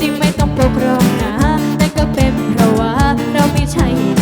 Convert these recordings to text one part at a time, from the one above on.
จริงไม่ต้องปกครองนะนั่นก็เป็นเพราะว่าเราไม่ใช่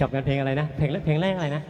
กับงานเพลงอะไรนะ เพลงเพลงแรกอะไรนะ